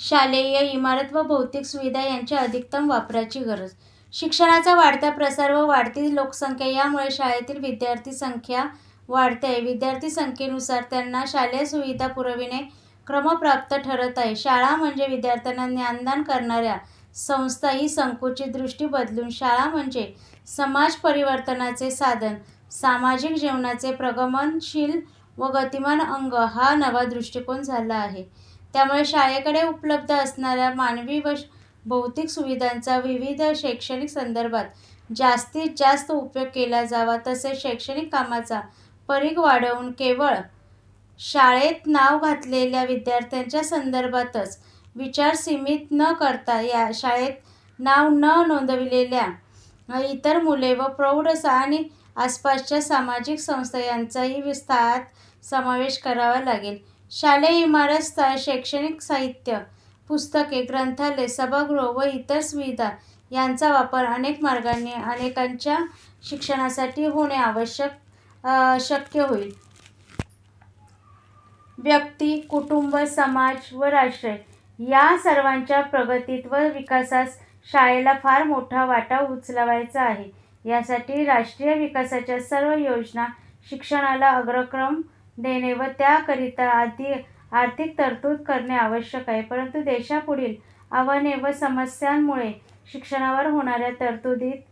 शालेय इमारत व भौतिक सुविधा यांच्या अधिकतम वापराची गरज. शिक्षणाचा वाढता प्रसार व वाढती लोकसंख्या यामुळे शाळेतील विद्यार्थी संख्या वाढते. आहे विद्यार्थी संख्येनुसार त्यांना शालेय सुविधा पुरविणे क्रमप्राप्त ठरत आहे. शाळा म्हणजे विद्यार्थ्यांना ज्ञानदान करणाऱ्या संस्था ही संकुचित दृष्टी बदलून शाळा म्हणजे समाज परिवर्तनाचे साधन सामाजिक जीवनाचे प्रगमनशील व गतिमान अंग हा नवा दृष्टिकोन झाला आहे. त्यामुळे शाळेकडे उपलब्ध असणाऱ्या मानवी व श- भौतिक सुविधांचा विविध शैक्षणिक संदर्भात जास्तीत जास्त उपयोग केला जावा तसेच शैक्षणिक कामाचा परीघ वाढवून केवळ शाळेत नाव घातलेल्या विद्यार्थ्यांच्या संदर्भातच विचार सीमित न करता या शाळेत नाव न नोंदविलेल्या इतर मुले व प्रौढ आणि आसपासच्या सामाजिक संस्था यांचाही विस्तारात समावेश करावा लागेल. शालेय इमारत स्थळ शैक्षणिक साहित्य पुस्तके ग्रंथालय सभागृह व इतर सुविधा यांचा वापर अनेक मार्गांनी अनेकांच्या शिक्षणासाठी होणे आवश्यक शक्य होईल. व्यक्ती कुटुंब समाज व राष्ट्र या सर्वांच्या प्रगतीत व विकासास शाळेला फार मोठा वाटा उचलवायचा आहे. यासाठी राष्ट्रीय विकासाच्या सर्व योजना शिक्षणाला अग्रक्रम देणे व त्याकरिता आधी आर्थिक तरतूद करणे आवश्यक आहे. परंतु देशापुढील आव्हाने व समस्यांमुळे शिक्षणावर होणाऱ्या तरतुदीत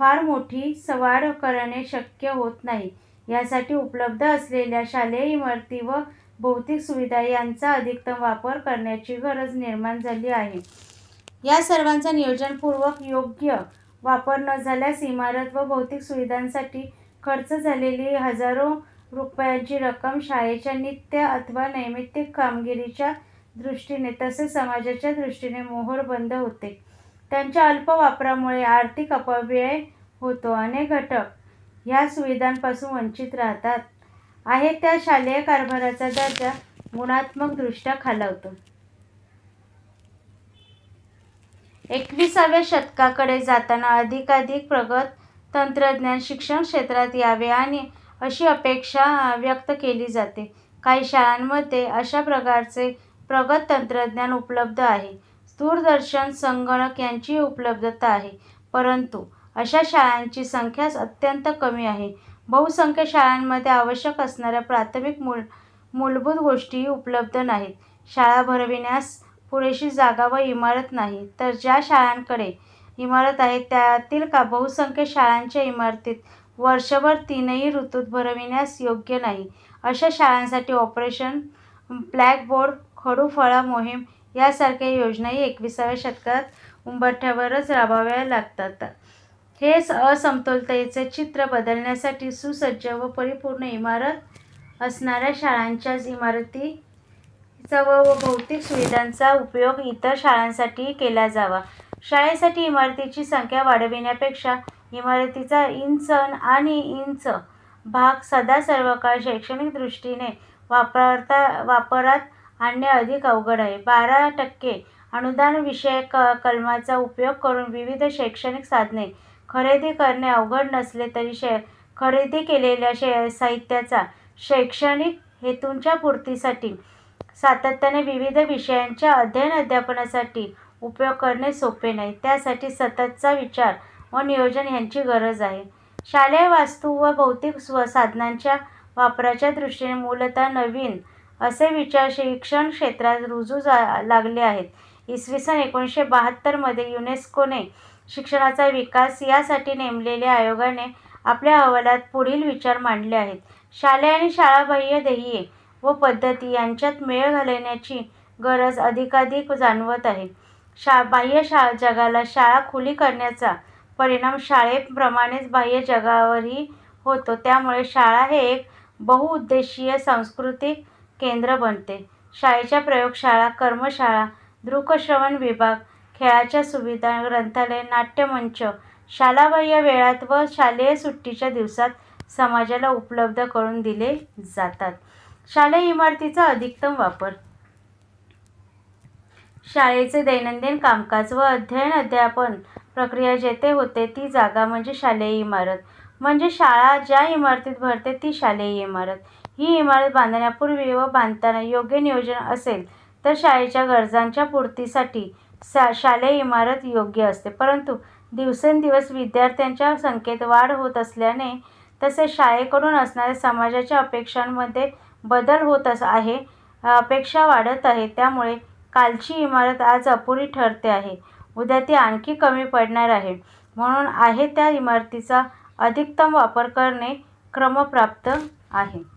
फार मोठी सवाढ करणे शक्य होत नाही. यासाठी उपलब्ध असलेल्या शालेय इमारती व भौतिक सुविधा यांचा अधिकतम वापर करण्याची गरज निर्माण झाली आहे. या सर्वांचा नियोजनपूर्वक योग्य वापर न झाल्यास इमारत व भौतिक सुविधांसाठी खर्च झालेली हजारो रुपयांची रक्कम शाळेच्या नित्य अथवा नैमित्तिक कामगिरीच्या दृष्टीने तसेच समाजाच्या दृष्टीने मोहर बंद होते. त्यांच्या अल्प वापरामुळे आर्थिक अपव्यय होतो. अनेक घटक ह्या सुविधांपासून वंचित राहतात. आहे त्या शालेय कारभाराचा दर्जा गुणात्मकदृष्ट्या खालावतो. एकविसाव्या शतकाकडे जाताना अधिकाधिक प्रगत तंत्रज्ञान शिक्षण क्षेत्रात यावे आणि अशी अपेक्षा व्यक्त केली जाते. काही शाळांमध्ये अशा प्रकारचे प्रगत तंत्रज्ञान उपलब्ध आहे. दूरदर्शन संगणक यांची उपलब्धता आहे. परंतु अशा शाळांची संख्या अत्यंत कमी आहे. बहुसंख्य शाळांमध्ये आवश्यक असणाऱ्या प्राथमिक मूल मूलभूत गोष्टीही उपलब्ध नाहीत. शाळा भरविण्यास पुरेशी जागा व इमारत नाही. तर ज्या शाळांकडे इमारत आहे त्यातील का बहुसंख्य शाळांच्या इमारतीत वर्षभर तीनही ऋतूत भरविण्यास योग्य नाही. अशा शाळांसाठी ऑपरेशन ब्लॅकबोर्ड खडूफळा मोहीम यासारख्या योजनाही एकविसाव्या शतकात उंबरठ्यावरच राबवाव्या लागतात. हे असमतोलतेचे चित्र बदलण्यासाठी सुसज्ज व परिपूर्ण इमारत असणाऱ्या शाळांच्याच इमारतीचा व व भौतिक सुविधांचा उपयोग इतर शाळांसाठी केला जावा. शाळेसाठी इमारतीची संख्या वाढविण्यापेक्षा इमारतीचा इंच आणि इंच भाग सदा सर्व काळ शैक्षणिक दृष्टीने वापरता वापरात आणणे अधिक अवघड आहे. बारा टक्के अनुदान विषयक कलमाचा उपयोग करून विविध शैक्षणिक साधने खरेदी करणे अवघड नसले तरी शे खरेदी केलेल्या शे साहित्याचा शैक्षणिक हेतूंच्या पूर्तीसाठी सातत्याने विविध विषयांच्या अध्ययन अध्यापनासाठी उपयोग करणे सोपे नाही. त्यासाठी सततचा विचार व नियोजन यांची गरज आहे. शालेय वास्तू व भौतिक स्व साधनांच्या वापराच्या दृष्टीने मूलतः नवीन असे विचार शिक्षण क्षेत्रात रुजू जा लागले आहेत. इसवी सन एकोणीसशे बहात्तरमध्ये युनेस्कोने शिक्षणाचा विकास यासाठी नेमलेल्या आयोगाने आपल्या अहवालात पुढील विचार मांडले आहेत. शालेय आणि शाळाबाह्य ध्येये व पद्धती यांच्यात मेळ घालण्याची गरज अधिकाधिक जाणवत आहे. शा बाह्य शा जगाला शाळा खुली करण्याचा परिणाम शाळेप्रमाणेच बाह्य जगावरही होतो. त्यामुळे शाळा हे एक बहुउद्देशीय सांस्कृतिक केंद्र बनते. शाळेच्या प्रयोगशाळा कर्मशाळा दृकश्रवण विभाग खेळाच्या सुविधा ग्रंथालय नाट्यमंच शालाबाह्य वेळात व शालेय सुट्टीच्या दिवसात समाजाला उपलब्ध करून दिले जातात. शालेय इमारतीचा अधिकतम वापर. शाळेचे दैनंदिन कामकाज व अध्ययन अध्यापन प्रक्रिया जेथे होते ती जागा म्हणजे शालेय इमारत. म्हणजे शाळा ज्या इमारतीत भरते ती शालेय इमारत. ही इमारत बांधण्यापूर्वी व बांधताना योग्य नियोजन असेल तर शाळेच्या गरजांच्या पूर्तीसाठी सा शालेय इमारत योग्य असते. परंतु दिवसेंदिवस विद्यार्थ्यांच्या संख्येत वाढ होत असल्याने तसेच शाळेकडून असणाऱ्या समाजाच्या अपेक्षांमध्ये बदल होत अस आहे अपेक्षा वाढत आहे. त्यामुळे कालची इमारत आज अपुरी ठरते आहे. उद्या ती आणखी कमी पडणार आहे. म्हणून आहे त्या इमारतीचा अधिकतम वापर करणे क्रमप्राप्त आहे.